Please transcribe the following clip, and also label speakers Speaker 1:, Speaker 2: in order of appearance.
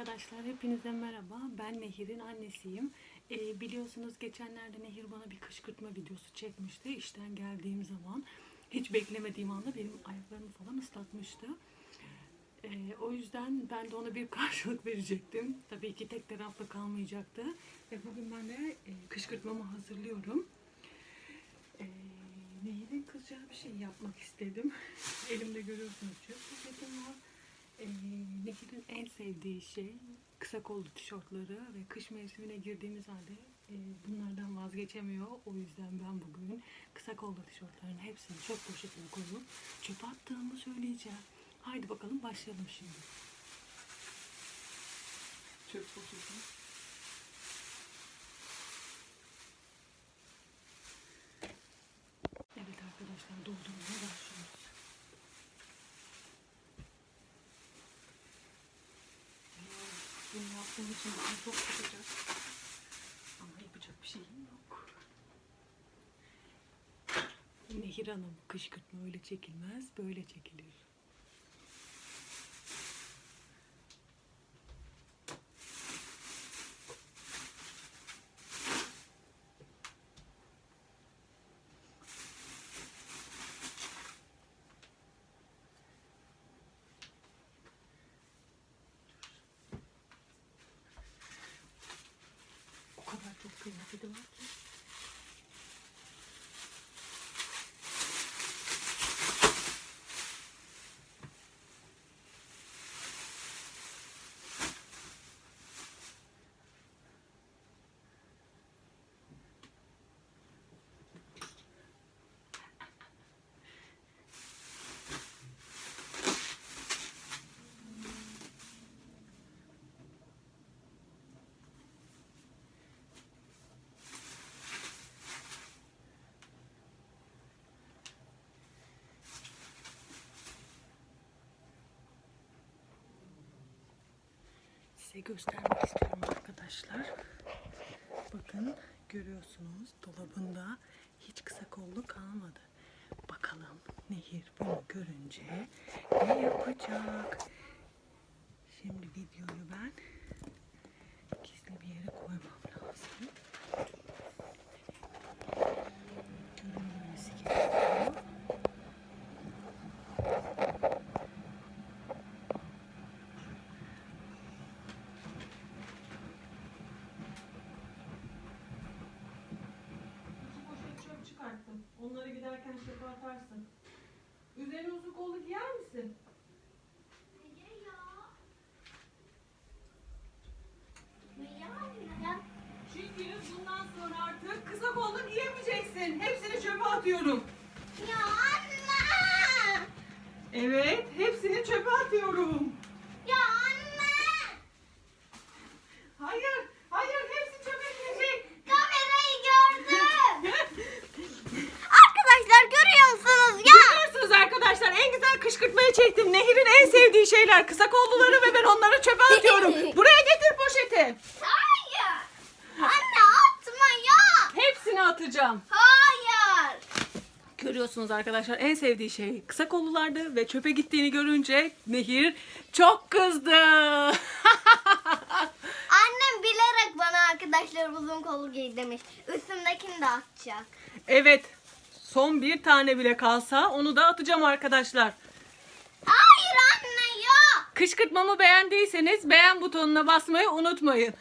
Speaker 1: Arkadaşlar hepinize merhaba. Ben Nehir'in annesiyim. Ee, biliyorsunuz geçenlerde Nehir bana bir kışkırtma videosu çekmişti. İşten geldiğim zaman hiç beklemediğim anda benim ayaklarımı falan ıslatmıştı. Ee, o yüzden ben de ona bir karşılık verecektim. Tabii ki tek taraflı kalmayacaktı. Ve bugün ben de e, kışkırtmamı hazırlıyorum. Ee, Nehir'in kızacağı bir şey yapmak istedim. Elimde görüyorsunuz çöp var. Ee, en sevdiği şey kısa kollu tişörtleri ve kış mevsimine girdiğimiz halde e, bunlardan vazgeçemiyor. O yüzden ben bugün kısa kollu tişörtlerin hepsini çöp poşetine koyup çöpe attığımı söyleyeceğim. Haydi bakalım başlayalım şimdi. Çöp poşeti. Evet arkadaşlar doldurmaya başlıyoruz. Bunu yaptığım için çok sıkacak. Ama yapacak bir şeyim yok. Nehir Hanım kışkırtma öyle çekilmez, böyle çekilir. O kadar çok kıyafeti var ki. Size göstermek istiyorum arkadaşlar. Bakın görüyorsunuz dolabında hiç kısa kollu kalmadı. Bakalım Nehir bunu görünce ne yapacak? Şimdi videoyu ben gizli bir yere koymam çıkarttım. Onları giderken çöpe atarsın. Üzerine uzun kollu giyer misin? Çünkü bundan sonra artık kısa kollu giyemeyeceksin. Hepsini çöpe atıyorum. Evet, hepsini çöpe atıyorum. Hayır, hayır hepsi çöpe gidecek.
Speaker 2: Arkadaşlar görüyor musunuz ya?
Speaker 1: Görüyorsunuz arkadaşlar en güzel kışkırtmayı çektim. Nehir'in en sevdiği şeyler kısa kolluları ve ben onları çöpe atıyorum. Buraya getir poşeti.
Speaker 2: Hayır. Anne atma ya.
Speaker 1: Hepsini atacağım.
Speaker 2: Hayır.
Speaker 1: Görüyorsunuz arkadaşlar en sevdiği şey kısa kollulardı ve çöpe gittiğini görünce Nehir çok kızdı.
Speaker 2: Annem bilerek bana arkadaşlar uzun kollu giy demiş. Üstümdekini de atacak.
Speaker 1: evet son bir tane bile kalsa onu da atacağım arkadaşlar. Kışkırtmamı beğendiyseniz beğen butonuna basmayı unutmayın.